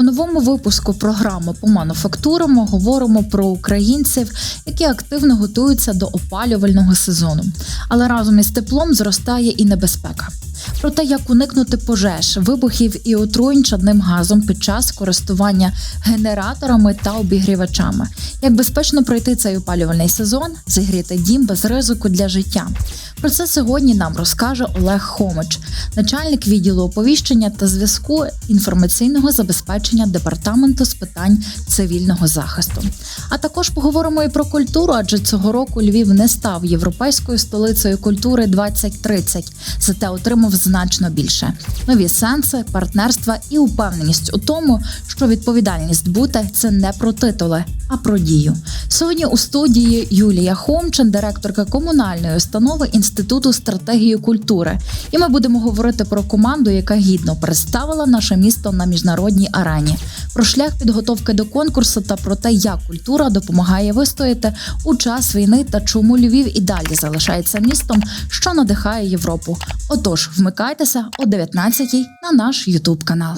У новому випуску програми по мануфактурам говоримо про українців, які активно готуються до опалювального сезону. Але разом із теплом зростає і небезпека. Про те, як уникнути пожеж, вибухів і отруєнь чадним газом під час користування генераторами та обігрівачами, як безпечно пройти цей опалювальний сезон, зігріти дім без ризику для життя. Про це сьогодні нам розкаже Олег Хомич, начальник відділу оповіщення та зв'язку інформаційного забезпечення департаменту з питань цивільного захисту. А також поговоримо і про культуру, адже цього року Львів не став європейською столицею культури 2030, зате отримав значно більше нові сенси, партнерства і упевненість у тому, що відповідальність бути це не про титули, а про дію. Сьогодні у студії Юлія Хомчин, директорка комунальної установи Інституту стратегії культури. І ми будемо говорити про команду, яка гідно представила наше місто на міжнародній арені, про шлях підготовки до конкурсу та про те, як культура допомагає вистояти у час війни та чому Львів і далі залишається містом, що надихає Європу. Отож, вмикайтеся о 19-й на наш Ютуб канал.